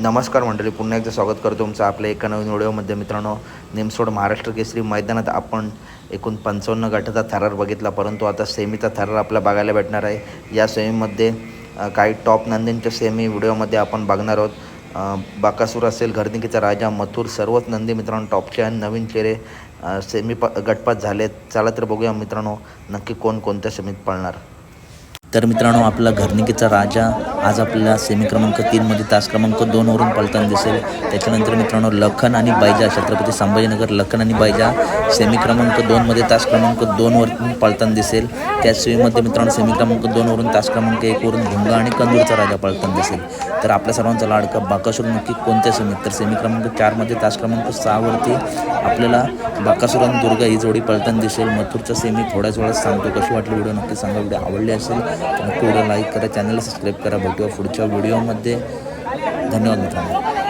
नमस्कार मंडळी पुन्हा एकदा स्वागत करतो तुमचं आपल्या एका नवीन व्हिडिओमध्ये मित्रांनो निमसोड महाराष्ट्र केसरी मैदानात आपण एकूण पंचावन्न गटाचा थरार बघितला परंतु आता सेमीचा थरार आपल्या बघायला भेटणार आहे. या सेमीमध्ये काही टॉप नंदींच्या सेमी व्हिडिओमध्ये आपण बघणार आहोत. बाकासूर असेल घरनिकीचा राजा मथुर सर्वच नंदी मित्रांनो टॉपचे आणि नवीन चेहरे सेमी प गटपात झालेत. चला तर बघूया मित्रांनो नक्की कोण कोणत्या सेमीत पळणार. तर मित्रांनो आपला घरनिकीचा राजा आज आपल्याला सेमी क्रमांक तीनमध्ये तास क्रमांक दोनवरून पळताना दिसेल. त्याच्यानंतर मित्रांनो लखन आणि बायजा छत्रपती संभाजीनगर लखन आणि बायजा सेमी क्रमांक दोनमध्ये तास क्रमांक दोनवरून पळताना दिसेल. त्या सेमीमध्ये मित्रांनो सेमी क्रमांक दोनवरून तास क्रमांक एकवरून भुंगा आणि कंदूरचा राजा पळताना दिसेल. तर आपल्या सर्वांचा लाडका बाकासूर नक्की कोणत्या सेमीत तर सेमी क्रमांक चारमध्ये तास क्रमांक सहावरती आपल्याला बाकासूर आणि दुर्गा ही जोडी पळताना दिसेल. मथुरच्या सेमी थोड्याच वेळात सांगतो कशी वाटली व्हिडिओ. नक्की सांगा. व्हिडिओ आवडली असेल तर नक्की व्हिडिओ लाईक करा. चॅनलला सबस्क्राईब करा. भेटूया पुढच्या व्हिडिओमध्ये धन्यवाद मित्रांनो.